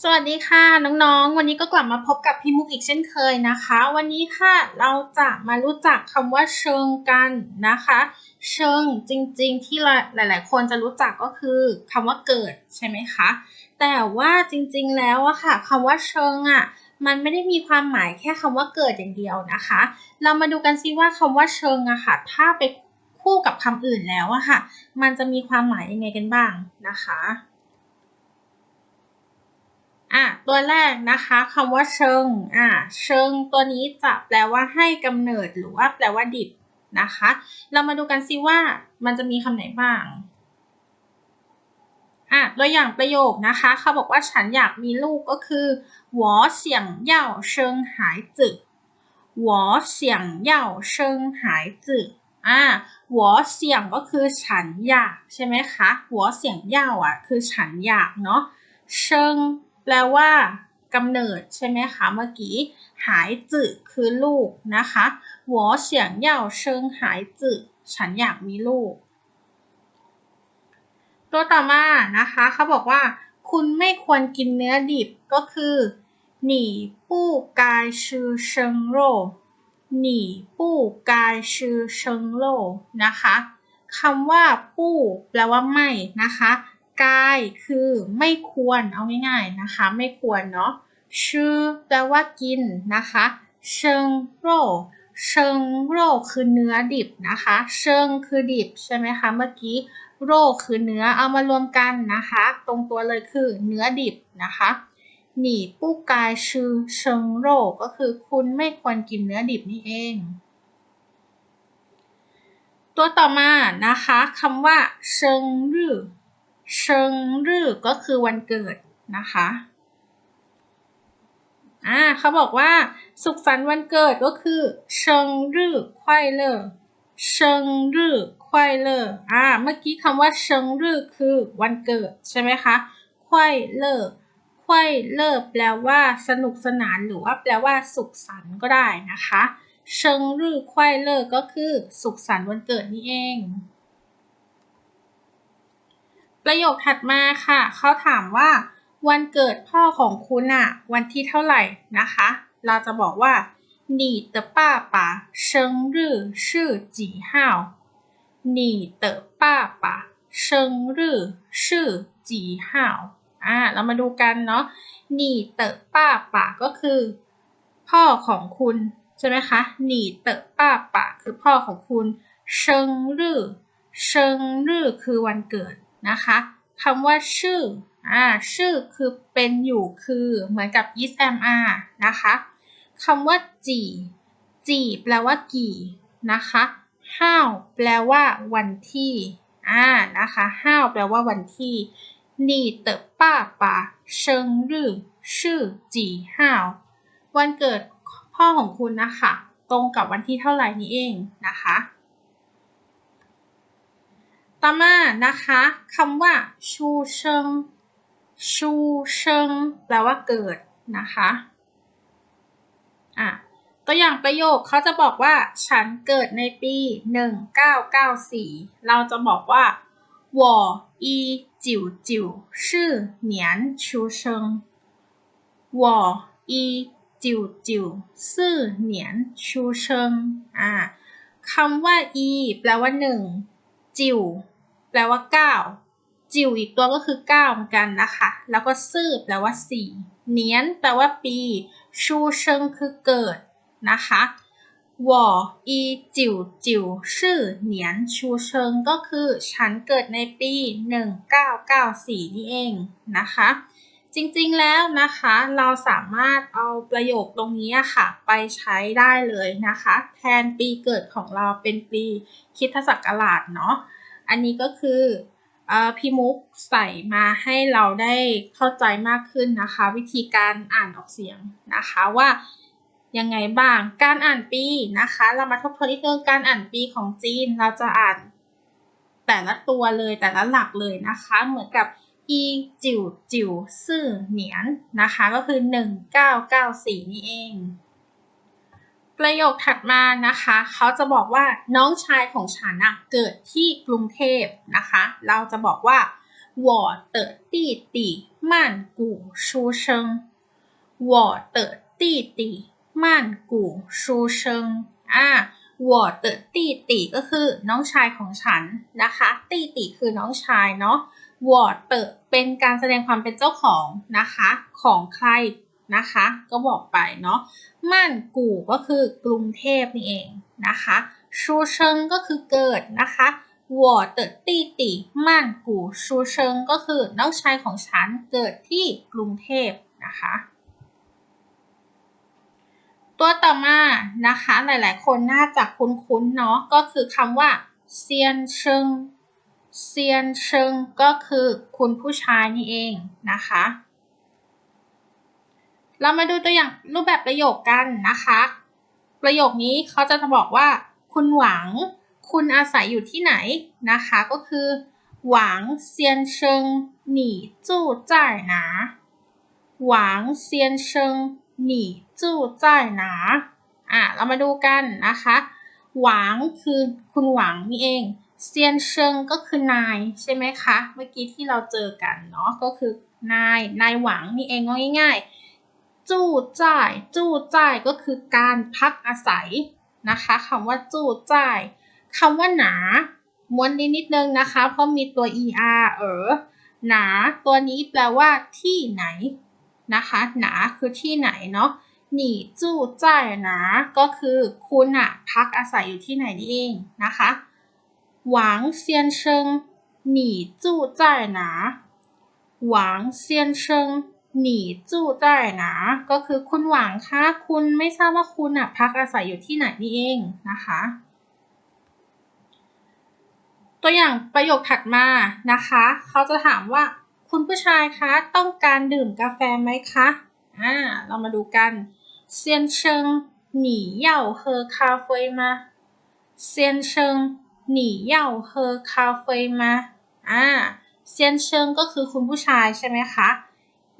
สวัสดีค่ะน้องๆ วันนี้ก็กลับมาพบกับพี่มุกอีกเช่นเคยนะคะ วันนี้ค่ะเราจะมารู้จักคำว่าเชิงกันนะคะ เชิงจริงๆ ที่หลายๆ คนจะรู้จักก็คือคำว่าเกิดใช่ไหมคะ แต่ว่าจริงๆแล้วอะค่ะคำว่าเชิงอะมันไม่ได้มีความหมายแค่คำว่าเกิดอย่างเดียวนะคะ เรามาดูกันซิว่าคำว่าเชิงอะค่ะ ถ้าไปคู่กับคำอื่นแล้วอะค่ะ มันจะมีความหมายยังไงกันบ้างนะคะ อ่ะตัวแรกนะคะคำว่าเชิงอ่ะเชิงตัวนี้จะแปลว่าให้กำเนิดหรือว่าแปลว่าดิบนะคะ เรามาดูกันซิว่ามันจะมีคำไหนบ้างอ่ะตัวอย่างประโยคนะคะเขาบอกว่าฉันอยากมีลูกก็คือ我想要生孩子我想要生孩子อ่า我想ก็คือฉันอยากใช่ไหมคะ我想要อ่ะคือฉันอยากเนาะเชิง แปลว่ากำเนิดใช่ไหมคะเมื่อกี้หายจืคือลูกนะคะ我想要生孩子ฉันอยากมีลูก ตัวต่อมานะคะเขาบอกว่า คุณไม่ควรกินเนื้อดิบก็คือหนีปู้กายชื่อเชิงโรหนีปู้กายชื่อเชิงโรนะคะคำว่าปู้แปลว่าไม่นะคะ กายคือไม่ควรเอาง่ายๆนะคะ ไม่ควรเนาะชื่อแปลว่ากินนะคะเชิงโรเชิงโรคือเนื้อดิบนะคะ เชิงคือดิบใช่ไหมคะเมื่อกี้โรคือเนื้อเอามารวมกันนะคะ ตรงตัวเลยคือเนื้อดิบนะคะหนีปู้กายชื่อเชิงโรก็คือคุณไม่ควรกินเนื้อดิบนี่เอง ตัวต่อมานะคะคำว่าเชิงรือ เชิงรื่อก็คือวันเกิดนะคะอ่าเขาบอกว่า สุขสันต์วันเกิดก็คือเชิงรื่อควายเลอเชิงรื่อควายเลออ่าเมื่อกี้คำว่าเชิงรื่อคือวันเกิดใช่ไหมคะควายเลอควายเลอแปลว่าสนุกสนานหรือว่าแปลว่าสุขสันต์ก็ได้นะคะ เชิงรื่อควายเลอก็คือสุขสันต์วันเกิดนี่เอง ประโยคถัดมาค่ะ เขาถามว่า วันเกิดพ่อของคุณอะวันที่เท่าไหร่นะคะ เราจะบอกว่า你的爸爸生日是几号你的爸爸生日是几号อ่าเรามาดูกันเนาะ你的爸爸ก็คือ พ่อของคุณใช่ไหมคะ你的爸爸คือพ่อของคุณ生日生日คือวันเกิด นะคะคำว่าชื่ออ่าชื่อคือเป็นอยู่คือเหมือนกับ is am are นะคะคำว่าจีจีแปลว่ากี่นะคะ how แปลว่าวันที่อ่านะคะ how แปลว่าวันที่นี่เตอป้าป่าเชิงรื่อชื่อจีห้าววันเกิดพ่อของคุณนะคะ ตรงกับวันที่เท่าไหร่นี้เองนะคะ ต่อมานะคะคำว่าชูเชิงชูเชิงแปลว่าเกิดนะคะอ่ะตัวอย่างประโยคเขาจะบอกว่า ฉันเกิดในปี 1994 เราจะบอกว่า我一九九四年出生我一九九四年出生อ่าคำว่า e แปลว่าหนึ่งจิ๋ว แปลว่าเก้าจิ๋วอีกตัวก็คือเก้าเหมือนกันนะคะ แล้วก็ซื่อแปลว่าสี่เนียนแปลว่าปี ชูเชิงคือเกิดนะคะวออีจิ๋วจิ๋วชื่อเหนียนชูเชิงก็คือ ฉันเกิดในปี 1994 นี่เองนะคะ จริงๆแล้วนะคะ เราสามารถเอาประโยคตรงนี้ค่ะ ไปใช้ได้เลยนะคะ แทนปีเกิดของเราเป็นปีคิทศักราชเนาะ อันนี้ก็คือพี่มุกใส่มาให้เราได้เข้าใจมากขึ้นนะคะ วิธีการอ่านออกเสียงนะคะว่ายังไงบ้างการอ่านปีนะคะ เรามาทบทวนนิดนึงการอ่านปีของจีนเราจะอ่านแต่ละตัวเลยแต่ละหลักเลยนะคะ เหมือนกับอีจิ๋วจิ๋วซื่อเหนียนนะคะ ก็คือ 1994 นี่เอง ประโยคถัดมานะคะ เขาจะบอกว่าน้องชายของฉันนะเกิดที่กรุงเทพนะคะ เราจะบอกว่า 我的弟弟曼谷出生我的弟弟曼谷出生อ่า我的弟弟ก็คือน้องชายของฉันนะคะตีติคือน้องชายเนาะวอเตอเป็นการแสดงความเป็นเจ้าของนะคะของใคร นะคะ ก็บอกไปเนาะม่านกู่ก็คือกรุงเทพนี่เองนะคะชูเชิงก็คือเกิดนะคะวอเตอตีติม่านกู่ชูเชิงก็คือน้องชายของฉันเกิดที่กรุงเทพนะคะ ตัวต่อมานะคะหลายๆ คนน่าจะคุ้นๆเนาะก็คือคำว่าเซียนเชิงเซียนเชิงก็คือคุณผู้ชายนี่เองนะคะ เรามาดูตัวอย่างรูปแบบประโยคกันนะคะ ประโยคนี้เขาจะบอกว่า คุณหวัง คุณอาศัยอยู่ที่ไหนนะคะ ก็คือ หวังเซียนเชิงหนีจู่จ่ายหนาหวังเซียนเชิงหนีจู่จ่ายหนาอะเรามาดูกันนะคะ หวังคือคุณหวังนี่เองเซียนเชิงก็คือนายใช่ไหมคะ เมื่อกี้ที่เราเจอกันเนาะก็คือนายนายหวังนี่เองง่ายๆ จู่จ่าย จู่จ่ายก็คือการพักอาศัยนะคะคำว่าจู่จ่ายคำว่าหนา ม้วนนิดนิดนึงนะคะเพราะมีตัว er เออหนาตัวนี้แปลว่าที่ไหนนะคะ หนาคือที่ไหนเนาะหนีจู่จ่ายหนาก็คือคุณอะพักอาศัยอยู่ที่ไหนนี่เองนะคะหวังเซียนเชิงหนีจู่จ่ายหนาหวังเซียนเชิง หนีจู่จ่ายนาก็คือคุณหวังคะคุณไม่ทราบว่าคุณอะพักอาศัยอยู่ที่ไหนนี่เองนะคะ ตัวอย่างประโยคถัดมานะคะเขาจะถามว่าคุณผู้ชายคะต้องการดื่มกาแฟไหมคะอ่าเรามาดูกันเซียนเชิงหนีเหย่าเฮอคาเฟ่มาเซียนเชิงหนีเหย่าเฮอคาเฟ่มาอ่าเซียนเชิงก็คือคุณผู้ชายใช่ไหมคะ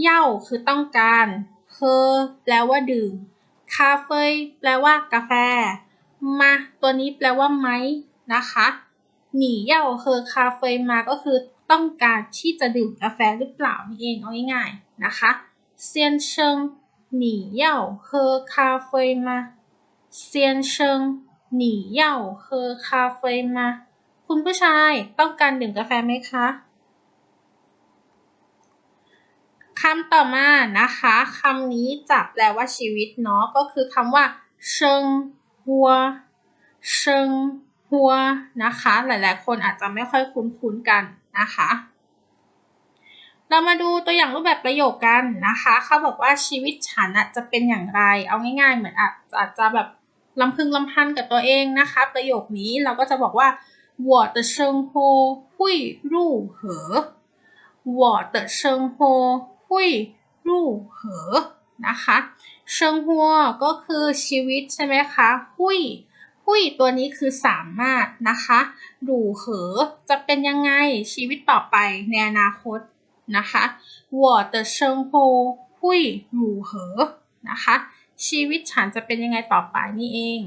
เย่าคือต้องการเฮอแปลว่าดื่ม คาเฟ่แปลว่ากาแฟ มาตัวนี้แปลว่าไหมนะคะหนีเย่าเฮอคาเฟ่มาก็คือต้องการที่จะดื่มกาแฟหรือเปล่านี่เองเอาง่ายๆนะคะเซียนเชิงหนีเย่าเฮอคาเฟ่มาเซียนเชิงหนีเย่าเฮอคาเฟ่มาคุณผู้ชายต้องการดื่มกาแฟไหมคะ คำต่อมานะคะคำนี้จะแปลว่าชีวิตเนาะก็คือคำว่าเชิงหัวเชิงหัวนะคะ หลายๆ คนอาจจะไม่ค่อยคุ้นๆกันนะคะ เรามาดูตัวอย่างรูปแบบประโยคกันนะคะ เขาบอกว่าชีวิตฉันจะเป็นอย่างไร เอาง่ายๆ เหมือนอาจอาจจะแบบลำพึงลำพันกับตัวเองนะคะ ประโยคนี้เราก็จะบอกว่า我的生活会如何我的生活 会如何นะคะเชิงหัวก็คือชีวิตใช่ไหมคะหุยหุยตัวนี้คือสามารถนะคะดูเหอจะเป็นยังไงชีวิตต่อไปในอนาคตนะคะ我的生活会如何นะคะชีวิตฉันจะเป็นยังไงต่อไปนี่เอง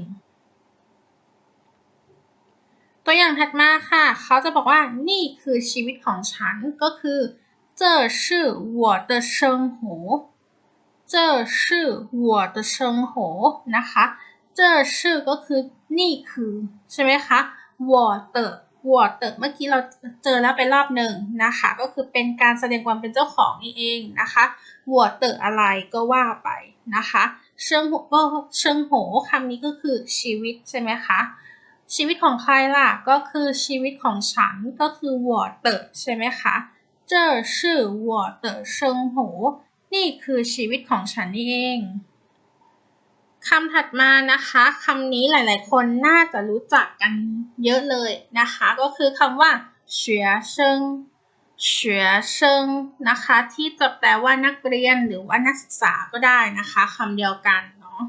ตัวอย่างถัดมาค่ะ เขาจะบอกว่านี่คือชีวิตของฉันก็คือ 这是我的生活这是我的生活นะคะ这是ก็คือนี่คือใช่ไหมคะ我的我的เมื่อกี้เราเจอแล้วไปรอบหนึ่งนะคะ ก็คือเป็นการแสดงความเป็นเจ้าของนี่เองนะคะ我的อะไรก็ว่าไปนะคะเชิงหัวก็เชิงโหคำนี้ก็คือชีวิตใช่ไหมคะ ชีวิตของใครล่ะ ก็คือชีวิตของฉันก็คือ我的ใช่ไหมคะ 这是我的生活นี่คือชีวิตของฉันนี่เองคำถัดมานะคะคำนี้หลาย ๆ คนน่าจะรู้จักกันเยอะเลยนะคะ ก็คือคำว่า学生学生นะคะ ที่จะแปลว่านักเรียนหรือว่านักศึกษาก็ได้นะคะคำเดียวกันเนาะ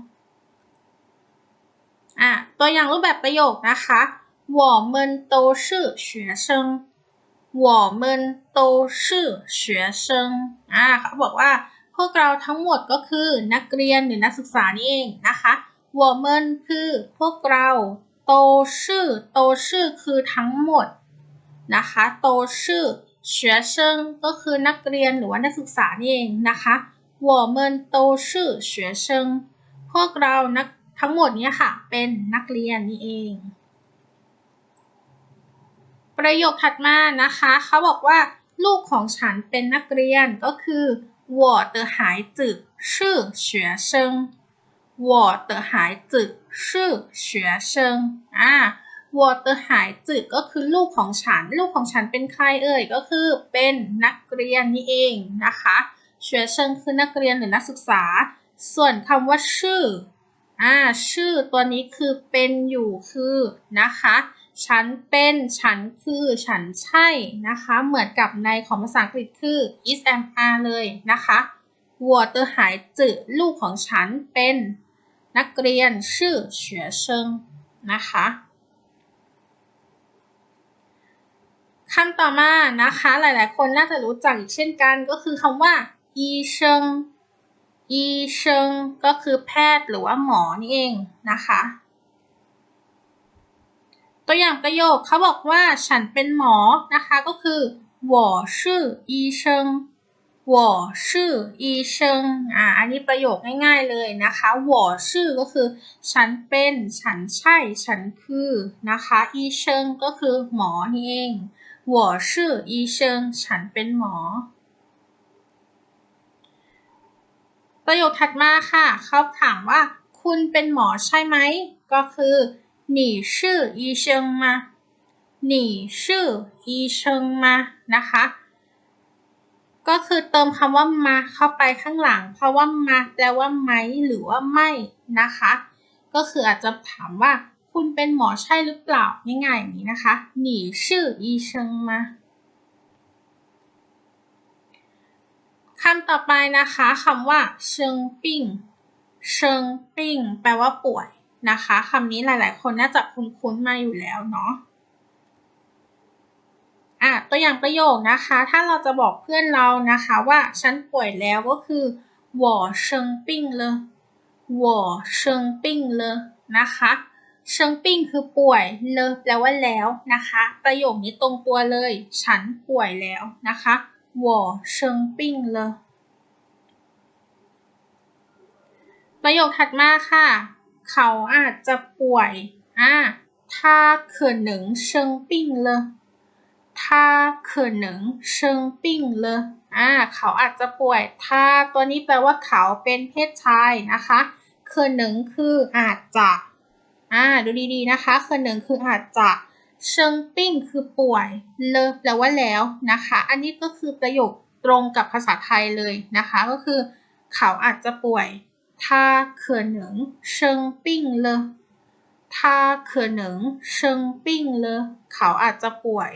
อ่ะตัวอย่างรูปแบบประโยคนะคะ我们都是学生 我们都是学生อ่าเขาบอกว่าพวกเราทั้งหมดก็คือนักเรียนหรือนักศึกษานี่เองนะคะ我们คือพวกเราโตชื่อโตชื่อคือทั้งหมดนะคะโตชื่อ 学生ก็คือนักเรียนหรือว่านักศึกษานี่เองนะคะ我们都是学生พวกเรานักทั้งหมดเนี้ค่ะ เป็นนักเรียนนี่เอง ประโยคถัดมานะคะ เขาบอกว่า ลูกของฉันเป็นนักเรียนก็คือ我的孩子是学生我的孩子是学生อ่า我的孩子ก็คือลูกของฉัน ลูกของฉันเป็นใครเอ่ย ก็คือเป็นนักเรียนนี่เองนะคะ学生คือนักเรียนหรือนักศึกษา ส่วนคำว่าชื่ออ่าชื่อตัวนี้คือเป็นอยู่คือนะคะ ฉันเป็น ฉันคือ ฉันใช่นะคะ เหมือนกับในของภาษาอังกฤษคือ is am are เลยนะคะวัวเตอหายจือลูกของฉันเป็นนักเรียนชื่อเฉียเชิงนะคะคำต่อมานะคะหลายๆ คนน่าจะรู้จักอีกเช่นกันก็คือคำว่าอีเชิงอีเชิงก็คือแพทย์หรือว่าหมอนี่เองนะคะ ตัวอย่างประโยคเขาบอกว่าฉันเป็นหมอนะคะก็คือ我是医生我是医生อ่าอันนี้ประโยคง่ายๆเลยนะคะ我是ก็คือ ฉันเป็น ฉันใช่ ฉันคือนะคะ医生ก็คือหมอนี่เอง我是医生ฉันเป็นหมอ ประโยคถัดมาค่ะ เขาถามว่า คุณเป็นหมอใช่ไหม ก็คือ 你是医生吗你是医生吗นะคะ ก็คือเติมคำว่ามาเข้าไปข้างหลัง เพราะว่ามาแปลว่าไหมหรือว่าไม่นะคะ ก็คืออาจจะถามว่าคุณเป็นหมอใช่หรือเปล่าง่ายๆอย่างนี้นะคะ你是医生吗คำต่อไปนะคะคำว่า生病生病แปลว่าป่วย นะคะคำนี้หลายๆ คนน่าจะคุ้นๆมาอยู่แล้วเนาะอ่ะตัวอย่างประโยคนะคะ ถ้าเราจะบอกเพื่อนเรานะคะว่าฉันป่วยแล้วก็คือ我生病了我生病了นะคะเชิงปิ้งคือป่วยเลยแปลว่าแล้วนะคะ ประโยคนี้ตรงตัวเลย ฉันป่วยแล้วนะคะ我生病了ประโยคถัดมาค่ะ เขาอาจจะป่วยอ่า他可能生病了他可能生病了อ่าเขาอาจจะป่วยถ้าตัวนี้แปลว่าเขาเป็นเพศชายนะคะ可能คืออาจจะอ่าดูดีๆนะคะ可能คืออาจจะเชิงปิ้งคือป่วยเลแปลว่าแล้วนะคะ อันนี้ก็คือประโยคตรงกับภาษาไทยเลยนะคะ ก็คือ เขาอาจจะป่วย 他可能生病了他可能生病了เขาอาจจะป่วย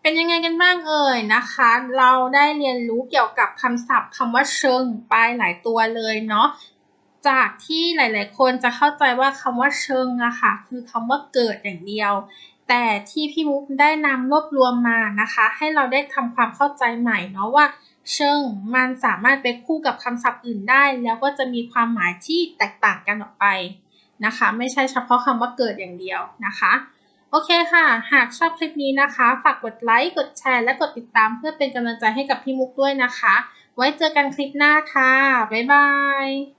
เป็นยังไงกันบ้างเอ่ยนะคะ เราได้เรียนรู้เกี่ยวกับคำศัพท์คำว่าเชิงไปหลายตัวเลยเนาะจากที่หลาย ๆ คนจะเข้าใจว่าคำว่าเชิงอะค่ะ คือคำว่าเกิดอย่างเดียว แต่ที่พี่มุกได้นำรวบรวมมานะคะ ให้เราได้ทำความเข้าใจใหม่เนาะว่า เชิงมันสามารถไปคู่กับคำศัพท์อื่นได้ แล้วก็จะมีความหมายที่แตกต่างกันออกไปนะคะ ไม่ใช่เฉพาะคำว่าเกิดอย่างเดียวนะคะ โอเคค่ะ หากชอบคลิปนี้นะคะ ฝากกดไลค์ กดแชร์ และกดติดตามเพื่อเป็นกำลังใจให้กับพี่มุกด้วยนะคะ ไว้เจอกันคลิปหน้าค่ะ บ๊ายบาย